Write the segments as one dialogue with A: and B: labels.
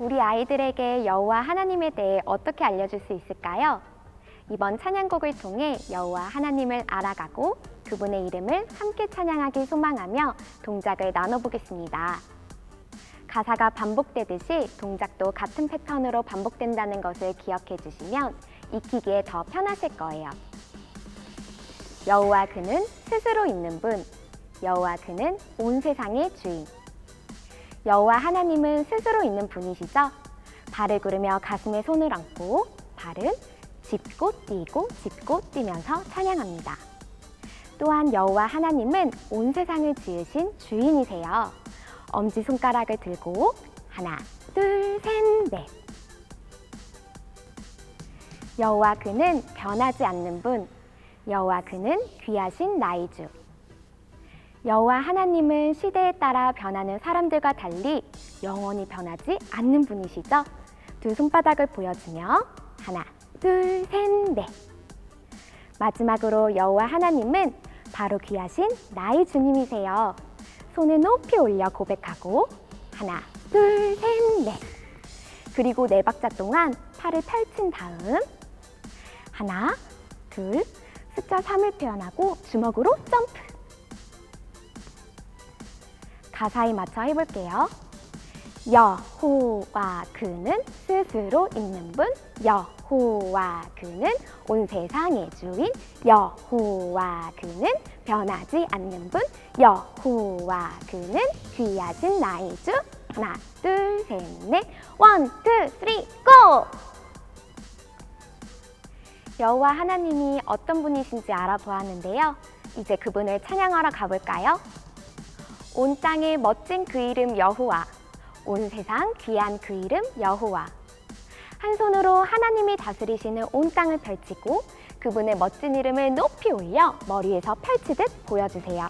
A: 우리 아이들에게 여호와 하나님에 대해 어떻게 알려줄 수 있을까요? 이번 찬양곡을 통해 여호와 하나님을 알아가고 그분의 이름을 함께 찬양하길 소망하며 동작을 나눠보겠습니다. 가사가 반복되듯이 동작도 같은 패턴으로 반복된다는 것을 기억해 주시면 익히기에 더 편하실 거예요. 여호와 그는 스스로 있는 분, 여호와 그는 온 세상의 주인. 여호와 하나님은 스스로 있는 분이시죠? 발을 구르며 가슴에 손을 얹고 발은 짚고 뛰고 짚고 뛰면서 찬양합니다. 또한 여호와 하나님은 온 세상을 지으신 주인이세요. 엄지 손가락을 들고 하나, 둘, 셋, 넷. 여호와 그는 변하지 않는 분. 여호와 그는 귀하신 나의 주. 여호와 하나님은 시대에 따라 변하는 사람들과 달리 영원히 변하지 않는 분이시죠. 두 손바닥을 보여주며 하나, 둘, 셋, 넷. 마지막으로 여호와 하나님은 바로 귀하신 나의 주님이세요. 손을 높이 올려 고백하고 하나, 둘, 셋, 넷. 그리고 네 박자 동안 팔을 펼친 다음 하나, 둘, 숫자 3을 표현하고 주먹으로 점프. 가사에 맞춰 해볼게요. 여호와 그는 스스로 있는 분 여호와 그는 온 세상의 주인 여호와 그는 변하지 않는 분 여호와 그는 귀하신 나의 주 하나 둘 셋 넷 원, 투, 쓰리, 고! 여호와 하나님이 어떤 분이신지 알아보았는데요. 이제 그분을 찬양하러 가볼까요? 온 땅의 멋진 그 이름 여호와 온 세상 귀한 그 이름 여호와 한 손으로 하나님이 다스리시는 온 땅을 펼치고 그분의 멋진 이름을 높이 올려 머리에서 펼치듯 보여주세요.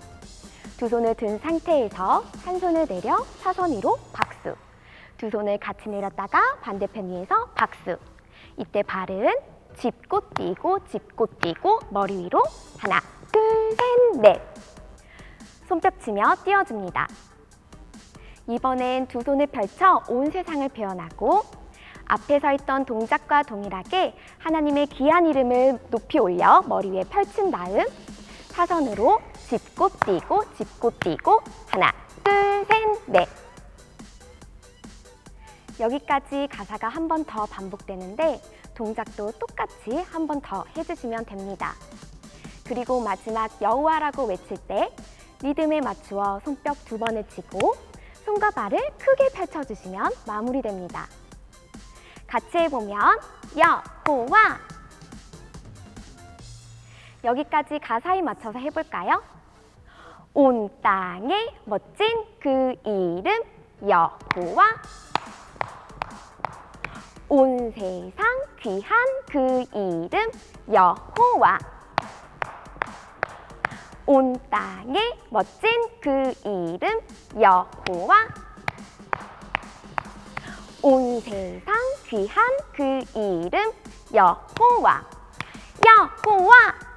A: 두 손을 든 상태에서 한 손을 내려 사선 위로 박수. 두 손을 같이 내렸다가 반대편 위에서 박수. 이때 발은 짚고 뛰고 짚고 뛰고 머리 위로 하나, 둘, 셋, 넷. 손뼉 치며 띄워줍니다. 이번엔 두 손을 펼쳐 온 세상을 표현하고 앞에 서 있던 동작과 동일하게 하나님의 귀한 이름을 높이 올려 머리 위에 펼친 다음 사선으로 짚고 뛰고 짚고 뛰고 하나 둘 셋 넷 여기까지 가사가 한 번 더 반복되는데 동작도 똑같이 한 번 더 해주시면 됩니다. 그리고 마지막 여호와라고 외칠 때 리듬에 맞추어 손뼉 두 번을 치고 손과 발을 크게 펼쳐주시면 마무리됩니다. 같이 해보면 여호와 여기까지 가사에 맞춰서 해볼까요? 온 땅의 멋진 그 이름 여호와 온 세상 귀한 그 이름 여호와 온 땅의 멋진 그 이름 여호와. 온 세상 귀한 그 이름 여호와. 여호와